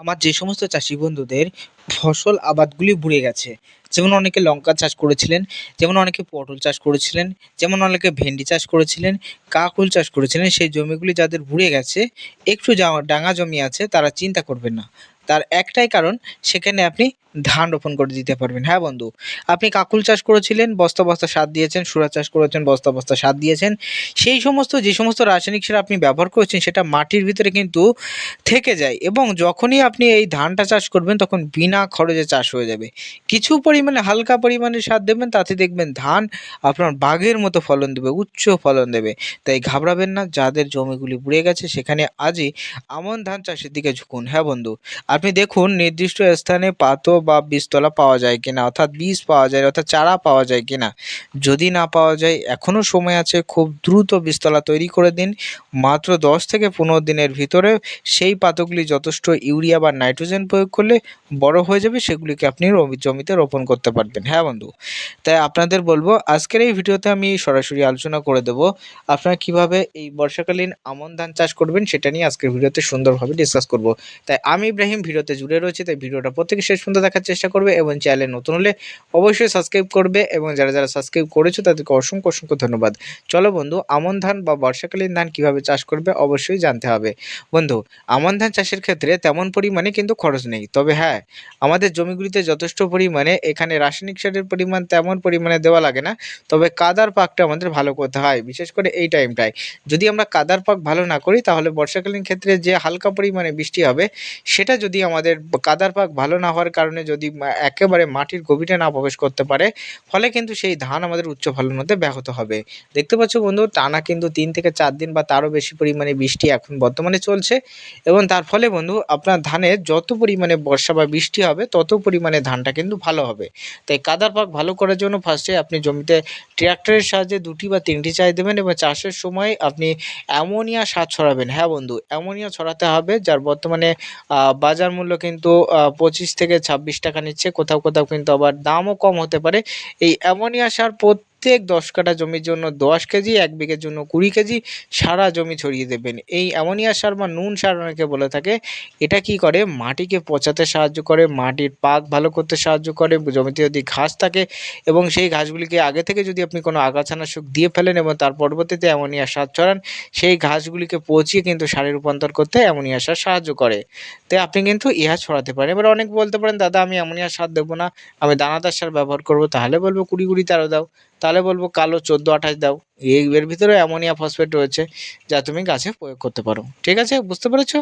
আমার যে সমস্ত চাষি বন্ধুদের ফসল আবাদগুলি বুড়ে গেছে, যেমন অনেকে লঙ্কা চাষ করেছিলেন, যেমন অনেকে পটল চাষ করেছিলেন, যেমন অনেকে ভেন্ডি চাষ করেছিলেন, কাকুল চাষ করেছিলেন, সেই জমিগুলি যাদের বুড়ে গেছে, একটু ডাঙা জমি আছে তারা চিন্তা করবেন না। তার একটাই কারণ, সেখানে আপনি ধান রোপণ করে দিতে পারবেন। হ্যাঁ বন্ধু? আপনি কাকুল চাষ করেছিলেন, বস্তা বস্তা সার দিয়েছেন, সুরা চাষ করেছেন, বস্তা বস্তা সার দিয়েছেন। সেই সমস্ত, যে সমস্ত রাসায়নিক সার আপনি ব্যবহার করেছেন, সেটা মাটির ভিতরে কিন্তু থেকে যায় এবং যখনই আপনি এই ধানটা চাষ করবেন, তখন বিনা খরচে চাষ হয়ে যাবে। কিছু পরিমাণে, হালকা পরিমাণে সার দেবেন, তাতে দেখবেন ধান আপনার বাঘের মতো ফলন দেবে, উচ্চ ফলন দেবে। তাই ঘাবড়াবেন না, যাদের জমিগুলি বুড়ে গেছে, সেখানে আজই আমন ধান চাষের দিকে ঝুঁকুন। হ্যাঁ বন্ধু? আপনি দেখুন, নির্দিষ্ট স্থানে পাতো বা বীজতলা পাওয়া যায় কিনা, অর্থাৎ বীজ পাওয়া যায়, অর্থাৎ চারা পাওয়া যায় কিনা। যদি না পাওয়া যায়, এখনও সময় আছে, খুব দ্রুত বীজতলা তৈরি করে দিন। মাত্র দশ থেকে পনেরো দিনের ভিতরে সেই পাতাগুলি যথেষ্ট ইউরিয়া বা নাইট্রোজেন প্রয়োগ করলে বড় হয়ে যাবে, সেগুলিকে আপনি জমিতে রোপণ করতে পারবেন। হ্যাঁ বন্ধু? তাই আপনাদের বলব, আজকের এই ভিডিওতে আমি সরাসরি আলোচনা করে দেবো, আপনারা কীভাবে এই বর্ষাকালীন আমন ধান চাষ করবেন, সেটা নিয়ে আজকের ভিডিওতে সুন্দরভাবে ডিসকাস করব। তাই আমি ইব্রাহিম ভিডিওতে জুড়ে রয়েছে, তাই ভিডিওটা প্রত্যেকে শেষ পর্যন্ত দেখার চেষ্টা করবে এবং চ্যানেলে নতুন হলে অবশ্যই সাবস্ক্রাইব করবে এবং যারা যারা সাবস্ক্রাইব করেছ তাদেরকে অসংখ্য অসংখ্য ধন্যবাদ। চলো বন্ধু, আমন ধান বা বর্ষাকালীন ধান কীভাবে চাষ করবে অবশ্যই জানতে হবে। বন্ধু, আমন ধান চাষের ক্ষেত্রে তেমন পরিমাণে কিন্তু খরচ নেই, তবে হ্যাঁ আমাদের জমিগুলিতে যথেষ্ট পরিমাণে এখানে রাসায়নিক সারের পরিমাণ তেমন পরিমাণে দেওয়া লাগে না, তবে কাদার পাকটা আমাদের ভালো করতে হয়, বিশেষ করে এই টাইমটায় যদি আমরা কাদার পাক ভালো না করি, তাহলে বর্ষাকালীন ক্ষেত্রে যে হালকা পরিমাণে বৃষ্টি হবে, সেটা যদি আমাদের কাদার পাক ভালো না হওয়ার কারণে যদি একেবারে মাটির গভীরে না প্রবেশ করতে পারে ফলে কিন্তু সেই ধান আমাদের উচ্চ ফলন হতে ব্যাহত হবে। দেখতে পাচ্ছ বন্ধু টানা কিন্তু তিন থেকে চার দিন বা তারও বেশি পরিমাণে বৃষ্টি এখন বর্তমানে চলছে এবং তার ফলে বন্ধু আপনার ধানের যত পরিমাণে বর্ষা বা বৃষ্টি হবে তত পরিমাণে ধানটা কিন্তু ভালো হবে। তাই কাদার পাক ভালো করার জন্য ফার্স্টে আপনি জমিতে ট্র্যাক্টরের সাহায্যে দুটি বা তিনটি চাষ দেবেন এবং চাষের সময় আপনি অ্যামোনিয়া সার ছড়াবেন। হ্যাঁ বন্ধু অ্যামোনিয়া ছড়াতে হবে যার বর্তমানে আহ, বাজার মূল্য কিন্তু পঁচিশ থেকে ছাব্বিশ টাকা নিচ্ছে। কোথাও কোথাও কিন্তু আবার দামও কম হতে পারে। এই অ্যামোনিয়া সার প্রত্যেক দশ কাঠা জমির জন্য দশ কেজি, এক বিঘের জন্য কুড়ি কেজি সারা জমি ছড়িয়ে দেবেন। এই অ্যামোনিয়া সার বা নুন সার অনেকে বলে থাকে, এটা কি করে? মাটিকে পচাতে সাহায্য করে, মাটির পাক ভালো করতে সাহায্য করে, জমিতে যদি ঘাস থাকে এবং সেই ঘাসগুলিকে আগে থেকে যদি আপনি কোনো আগাছানাশক দিয়ে ফেলেন এবং তার পরবর্তীতে অ্যামোনিয়া সার ছড়ান, সেই ঘাসগুলিকে পচিয়ে কিন্তু সারে রূপান্তর করতে অ্যামোনিয়া সার সাহায্য করে। তাই আপনি কিন্তু ইহা ছড়াতে পারেন। এবার অনেক বলতে পারেন, দাদা, আমি অ্যামোনিয়া সার দেবো না, আমি দানাদার সার ব্যবহার করব, তাহলে বলব কুড়ি কুড়ি তেরো দাও। তাহলে বলব কালো চোদ্দ আঠাশ দাও। এর ভিতরে অ্যামোনিয়া ফসফেট রয়েছে যা তুমি গাছে প্রয়োগ করতে পারো। ঠিক আছে? বুঝতে পেরেছ?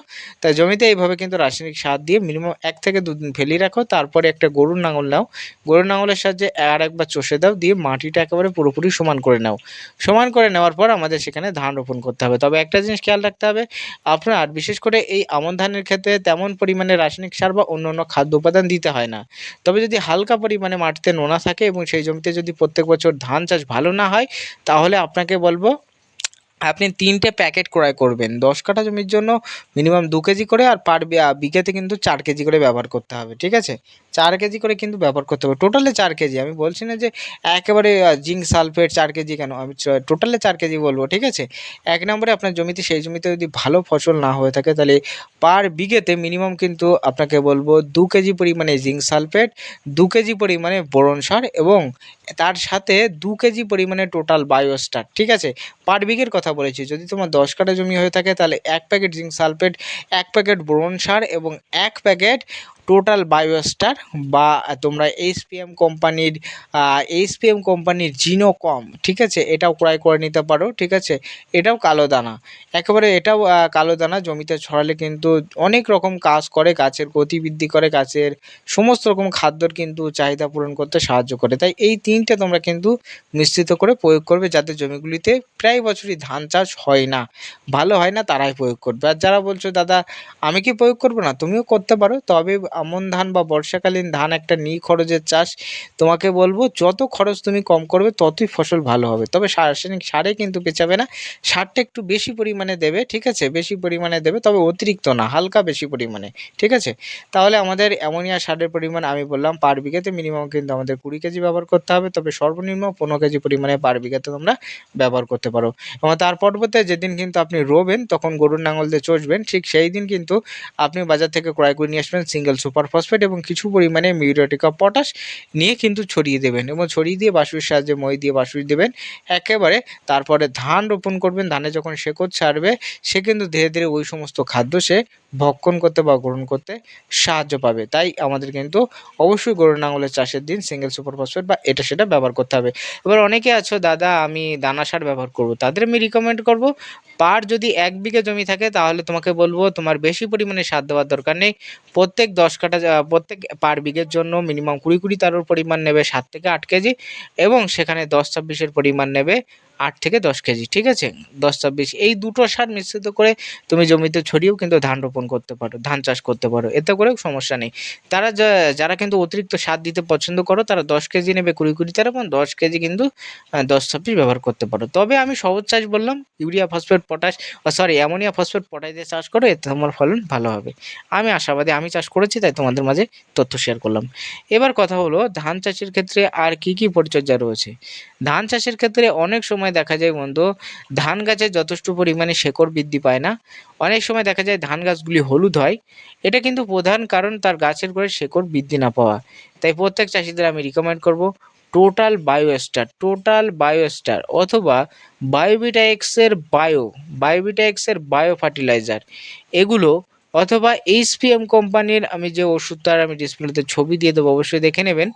তাই জমিতে এইভাবে কিন্তু রাসায়নিক সার দিয়ে মিনিমাম এক থেকে দুদিন ফেলিয়ে রাখো। তারপরে একটা গরুর নাঙল নাও। গরুর নাঙলের সাহায্যে আর একবার চষে দাও দিয়ে মাটিটা একেবারে পুরোপুরি সমান করে নাও। সমান করে নেওয়ার পর আমাদের সেখানে ধান রোপণ করতে হবে। তবে একটা জিনিস খেয়াল রাখতে হবে, আপনার বিশেষ করে এই আমন ধানের ক্ষেত্রে তেমন পরিমাণে রাসায়নিক সার বা অন্য অন্য খাদ্য উপাদান দিতে হয় না। তবে যদি হালকা পরিমাণে মাটিতে নোনা থাকে এবং সেই জমিতে যদি প্রত্যেক বছর ধান চাষ ভালো না হয়, তাহলে আপনাকে বলব, আপনি তিনটে প্যাকেট ক্রয় করবেন। দশ কাঠা জমির জন্য মিনিমাম দু কেজি করে আর পার বিঘাতে কিন্তু চার কেজি করে ব্যবহার করতে হবে, ঠিক আছে? চার কেজি করে কিন্তু ব্যবহার করতে হবে। টোটালে চার কেজি। আমি বলছি না যে একেবারে জিঙ্ক সালফেট চার কেজি কেন? আমি টোটালে চার কেজি বলব, ঠিক আছে? এক নম্বরে আপনার জমিতে, সেই জমিতে যদি ভালো ফসল না হয়ে থাকে, তাহলে পার বিঘেতে মিনিমাম কিন্তু আপনাকে বলব দু কেজি পরিমাণে জিঙ্ক সালফেট দু কেজি পরিমাণে বোরন সার এবং তার সাথে দু কেজি পরিমাণে টোটাল বায়োস্টার ঠিক আছে? পার বিঘের কথা বলেছি। যদি তোমার দশ কাঠা জমি হয়ে থাকে, তাহলে এক প্যাকেট জিঙ্ক সালফেট এক প্যাকেট বোরন সার এবং এক প্যাকেট টোটাল বায়োস্টার বা তোমরা এইচপিএম কোম্পানির এইচপিএম কোম্পানির জিনো কম ঠিক আছে? এটাও ক্রয় করে নিতে পারো, ঠিক আছে? এটাও কালো দানা। একেবারে এটাও কালো দানা, জমিতে ছড়ালে কিন্তু অনেক রকম কাজ করে, গাছের গতি বৃদ্ধি করে, গাছের সমস্ত রকম খাদ্যর কিন্তু চাহিদা পূরণ করতে সাহায্য করে। তাই এই তিনটে তোমরা কিন্তু মিশ্রিত করে প্রয়োগ করবে যাতে জমিগুলিতে প্রায় বছরই ধান চাষ হয় না। ভালো হয় না, তারাই প্রয়োগ করবে। আর যারা বলছো, দাদা, আমি কি প্রয়োগ করব না? তুমিও করতে পারো। তবে আমন ধান বা বর্ষাকালীন ধান একটা নি খরচের চাষ, তোমাকে বলব যত খরচ তুমি কম করবে ততই ফসল ভালো হবে। তবে রাসায়নিক সারে কিন্তু পেঁচাবে না, সারটা একটু বেশি পরিমাণে দেবে, ঠিক আছে? বেশি পরিমাণে দেবে, তবে অতিরিক্ত না, হালকা বেশি পরিমাণে, ঠিক আছে? তাহলে আমাদের অ্যামোনিয়া সারের পরিমাণ আমি বললাম পার বিঘাতে মিনিমাম কিন্তু আমাদের কুড়ি কেজি ব্যবহার করতে হবে, তবে সর্বনিম্ন পনেরো কেজি পরিমাণে পার বিঘাতে তোমরা ব্যবহার করতে পারো। এবং তার পরবর্তীতে যেদিন কিন্তু আপনি রোবেন, তখন গরুর নাঙল দিয়ে চষবেন, ঠিক সেই দিন কিন্তু আপনি বাজার থেকে ক্রয় করে নিয়ে আসবেন সিঙ্গেল সুপার ফসফেট এবং কিছু পরিমাণে মিউরেটিক পটাশ নিয়ে কিন্তু ছড়িয়ে দেবেন এবং ছড়িয়ে দিয়ে বাসুর সাহায্যে মই দিয়ে বাসুর দেবেন। একেবারে তারপরে ধান রোপণ করবেন। ধানে যখন শেকড় ছাড়বে, সে কিন্তু ধীরে ধীরে ওই সমস্ত খাদ্য সে ভক্ষণ করতে বা গ্রহণ করতে সাহায্য পাবে। তাই আমাদের কিন্তু অবশ্যই গরুর নাঙলের চাষের দিন সিঙ্গেল সুপার ফসফেট বা এটা সেটা ব্যবহার করতে হবে। এবার অনেকে আছো, দাদা, আমি দানা সার ব্যবহার করব। তাদের আমি রিকমেন্ড করব, পার যদি এক বিঘে জমি থাকে, তাহলে তোমাকে বলব তোমার বেশি পরিমাণে সার দেওয়ার দরকার নেই। প্রত্যেক দশ কাঠা কাটা প্রত্যেক পার বিঘের জন্য মিনিমাম কুড়ি কুড়ি তারুর পরিমাণ নেবে সাত থেকে আট কেজি এবং সেখানে দশ ছাব্বিশের পরিমাণ নেবে আট থেকে দশ কেজি, ঠিক আছে? দশ, ছাব্বিশ, এই দুটো সার মিশ্রিত করে তুমি জমিতে ছড়িয়েও কিন্তু ধান রোপণ করতে পারো, ধান চাষ করতে পারো, এতে করেও সমস্যা নেই। তারা যারা কিন্তু অতিরিক্ত সার দিতে পছন্দ করো, তারা দশ কেজি নেবে কুড়ি কুড়ি, তার এবং দশ কেজি কিন্তু দশ, ছাব্বিশ ব্যবহার করতে পারো। তবে আমি সহজ চাষ বললাম, urea, phosphate, potash sorry ammonia, phosphate, potash দিয়ে চাষ করো, এতে তোমার ফলন ভালো হবে। আমি আশাবাদী, আমি চাষ করেছি, তাই তোমাদের মাঝে তথ্য শেয়ার করলাম। এবার কথা হলো, ধান চাষের ক্ষেত্রে আর কি কি পরিচর্যা রয়েছে? ধান চাষের ক্ষেত্রে অনেক সময় দেখা যায় বন্ধু, ধান গাছের যথেষ্ট পরিমাণে শেকড় বৃদ্ধি পায় না। অনেক সময় দেখা যায় ধান গাছগুলি হলুদ হয়। এটা কিন্তু প্রধান কারণ তার গাছের গোড়ায় শেকড় বৃদ্ধি না পাওয়া। তাই প্রত্যেক চাষিদের আমি রিকমেন্ড করব টোটাল বায়োস্টার টোটাল বায়োস্টার অথবা বায়োভিটা এক্সের বায়ো বায়োভিটা এক্সের বায়ো ফার্টিলাইজার এগুলো অথবা এইচপিএম কোম্পানির আমি যে ওষুধটার আমি ডিসপ্লেতে ছবি দিয়ে দেবো অবশ্যই দেখে নেবেন।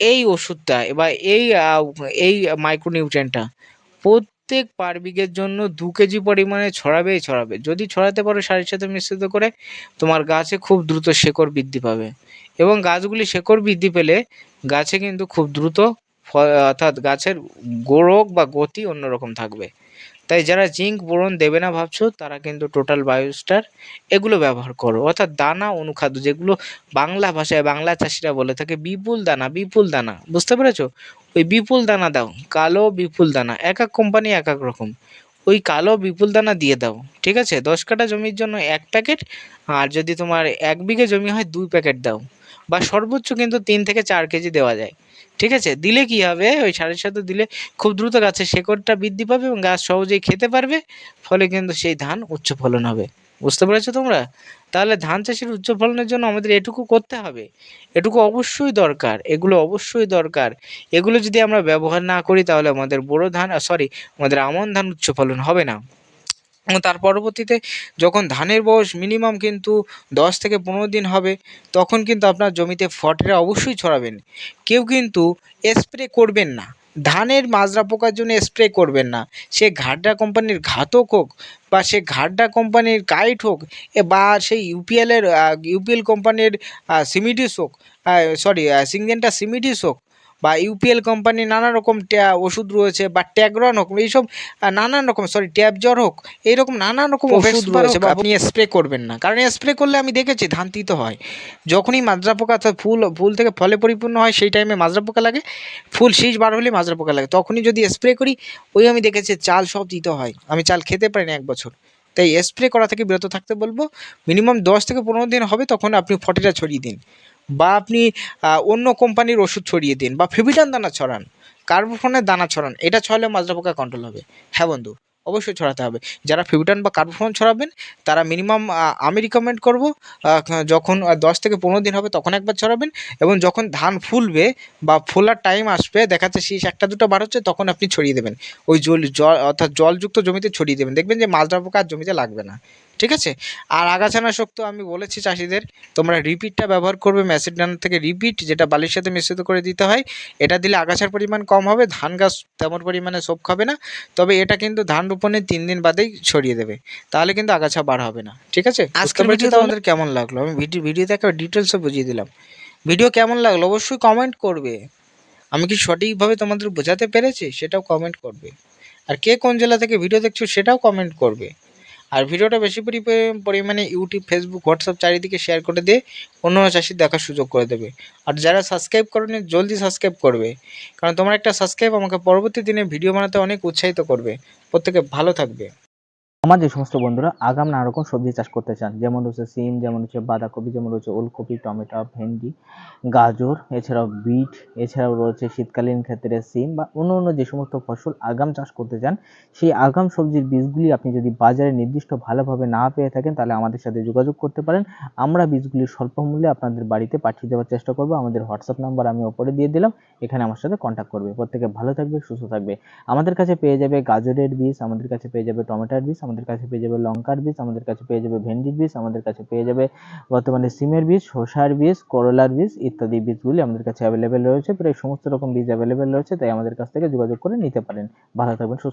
এই ওষুধটা বা এই এই মাইক্রোনিউট্রেনটা প্রত্যেক পার বিঘের জন্য দু কেজি পরিমাণে ছড়াবেই ছড়াবে। যদি ছড়াতে পারো সারের সাথে মিশ্রিত করে, তোমার গাছে খুব দ্রুত শেকড় বৃদ্ধি পাবে। এবং গাছগুলি শেকড় বৃদ্ধি পেলে গাছে কিন্তু খুব দ্রুত অর্থাৎ গাছের গোড়ক বা গতি অন্যরকম থাকবে। তাই যারা জিঙ্ক বোরন দেবে না ভাবছ, তারা কিন্তু টোটাল বায়োস্টার এগুলো ব্যবহার করো। অর্থাৎ দানা অনুখাদ্য যেগুলো বাংলা ভাষায় বাংলা চাষিরা বলে থাকে, বিপুল দানা বিপুল দানা, বুঝতে পেরেছ? ওই বিপুল দানা দাও, কালো বিপুল দানা, এক এক কোম্পানি এক এক রকম। ওই কালো বিপুল দানা দিয়ে দাও, ঠিক আছে? দশ কাঠা জমির জন্য এক প্যাকেট, আর যদি তোমার এক বিঘে জমি হয়, দুই প্যাকেট দাও। বা সর্বোচ্চ কিন্তু তিন থেকে চার কেজি দেওয়া যায়। ঠিক আছে? দিলে কি হবে? ওই সারের সাথে দিলে খুব দ্রুত গাছের শেকড়টা বৃদ্ধি পাবে এবং গাছ সহজেই খেতে পারবে, ফলে কিন্তু সেই ধান উচ্চ ফলন হবে। বুঝতে পেরেছ তোমরা? তাহলে ধান চাষের উচ্চ ফলনের জন্য আমাদের এটুকু করতে হবে। এটুকু অবশ্যই দরকার, এগুলো অবশ্যই দরকার। এগুলো যদি আমরা ব্যবহার না করি তাহলে আমাদের বোরো ধান সরি আমাদের আমন ধান উচ্চ ফলন হবে না। তার পরবর্তীতে যখন ধানের বয়স মিনিমাম কিন্তু দশ থেকে পনেরো দিন হবে, তখন কিন্তু আপনার জমিতে ফটেরা অবশ্যই ছড়াবেন। কেউ কিন্তু স্প্রে করবেন না। ধানের মাজরা পোকার জন্য স্প্রে করবেন না। সে ঘাড্ডা কোম্পানির ঘাতক হোক বা সে ঘাড্ডা কোম্পানির কাইট হোক বা সেই ইউপিএলের ইউপিএল কোম্পানির সিমিডিস হোক সরি সিঙ্গেনটা সিমিডিস হোক বা ইউপিএল কোম্পানির নানা রকম ট্যা- ওষুধ রয়েছে বা ট্যাগরন হোক এইসব নানান রকম সরি ট্যাব জ্বর হোক এইরকম নানান রকম ওষুধ রয়েছে বা আপনি স্প্রে করবেন না। কারণ স্প্রে করলে আমি দেখেছি ধান তিতো হয়। যখনই মাজরা পোকা ফুল ফুল থেকে ফলে পরিপূর্ণ হয় সেই টাইমে মাজরা পোকা লাগে। ফুল শীষ বার হলে মাজরা পোকা লাগে। তখনই যদি স্প্রে করি ওই আমি দেখেছি চাল সব দিতে হয়। আমি চাল খেতে পারি না এক বছর। তাই স্প্রে করা থেকে বিরত থাকতে বলব মিনিমাম দশ থেকে পনেরো দিন হবে তখন আপনি ফটিটা ছড়িয়ে দিন। বা আপনি অন্য কোম্পানির ওষুধ ছড়িয়ে দিন বা ফেভিটান দানা ছড়ান, কার্বোফোনের দানা ছড়ান, এটা ছড়ালে মাজরা পোকা কন্ট্রোল হবে। হ্যাঁ বন্ধু, অবশ্যই ছড়াতে হবে। যারা ফেভিটান বা কার্বোফোন ছড়াবেন, তারা মিনিমাম আমি রিকমেন্ড করব যখন দশ থেকে পনেরো দিন হবে তখন একবার ছড়াবেন এবং যখন ধান ফুলবে বা ফোলার টাইম আসবে দেখা যাচ্ছে শীষ একটা দুটো বার হচ্ছে, তখন আপনি ছড়িয়ে দেবেন। ওই জল জল, অর্থাৎ জলযুক্ত জমিতে ছড়িয়ে দেবেন। দেখবেন যে মাজরা পোকা জমিতে লাগবে না। ঠিক আছে? আর আগাছানাশক তো আমি বলেছি চাষিদের তোমরা রিপিটটা ব্যবহার করবে ম্যাসিড ডান থেকে রিপিট যেটা বালির সাথে মিশ্রিত করে দিতে হয়। এটা দিলে আগাছার পরিমাণ কম হবে ধান গাছ তেমন পরিমাণে সব খাবে না তবে এটা কিন্তু ধান রোপণের তিন দিন বাদেই ছড়িয়ে দেবে। তাহলে কিন্তু আগাছা বার হবে না ঠিক আছে? আজকের ভিডিও তোমাদের কেমন লাগল? আমি ভিডিও ভিডিওতে একটা ডিটেলসে বুঝিয়ে দিলাম। ভিডিও কেমন লাগল? অবশ্যই কমেন্ট করবে। আমি কি সঠিকভাবে তোমাদের বোঝাতে পেরেছি? সেটাও কমেন্ট করবে। আর কে কোন জেলা থেকে ভিডিও দেখছ সেটাও কমেন্ট করবে। আর ভিডিওটা বেশি পরি- পরিমাণে ইউটিউব ফেসবুক হোয়াটসঅ্যাপ চারিদিকে শেয়ার করে দিয়ে অন্য চাষির দেখার সুযোগ করে দেবে। আর যারা সাবস্ক্রাইব করেনি, জলদি সাবস্ক্রাইব করবে। কারণ তোমার একটা সাবস্ক্রাইব আমাকে পরবর্তী দিনে ভিডিও বানাতে অনেক উৎসাহিত করবে। প্রত্যেকে ভালো থাকবে। আমার যে সমস্ত বন্ধুরা আগাম নানা রকম সবজি চাষ করতে চান, যেমন রয়েছে সিম, যেমন হচ্ছে বাঁধাকপি, যেমন রয়েছে ওলকপি, টমেটো, ভেন্ডি, গাজর, এছাড়াও বিট, এছাড়াও রয়েছে শীতকালীন ক্ষেত্রে সিম বা অন্য অন্য যে সমস্ত ফসল আগাম চাষ করতে চান, সেই আগাম সবজির বীজগুলি আপনি যদি বাজারে নির্দিষ্ট ভালোভাবে না পেয়ে থাকেন, তাহলে আমাদের সাথে যোগাযোগ করতে পারেন। আমরা বীজগুলি স্বল্প মূল্যে আপনাদের বাড়িতে পাঠিয়ে দেওয়ার চেষ্টা করব। আমাদের হোয়াটসঅ্যাপ নাম্বার আমি ওপরে দিয়ে দিলাম, এখানে আমার সাথে কন্ট্যাক্ট করবে। প্রত্যেকে ভালো থাকবে, সুস্থ থাকবে। আমাদের কাছে পেয়ে যাবে গাজরের বীজ, আমাদের কাছে পেয়ে যাবে টমেটোর বীজ আমাদের কাছে পেয়ে যাবে লঙ্কার বীজ, আমাদের কাছে পেয়ে যাবে ভেন্ডির বীজ, আমাদের কাছে পেয়ে যাবে বর্তমানে সিমের বীজ, শসার বীজ, করলার বীজ ইত্যাদি বীজগুলি আমাদের কাছে অ্যাভেলেবেল রয়েছে। প্রায় সমস্ত রকম বীজ অ্যাভেলেবেল রয়েছে, তাই আমাদের কাছ থেকে যোগাযোগ করে নিতে পারেন। ভালো থাকবেন, সুস্থ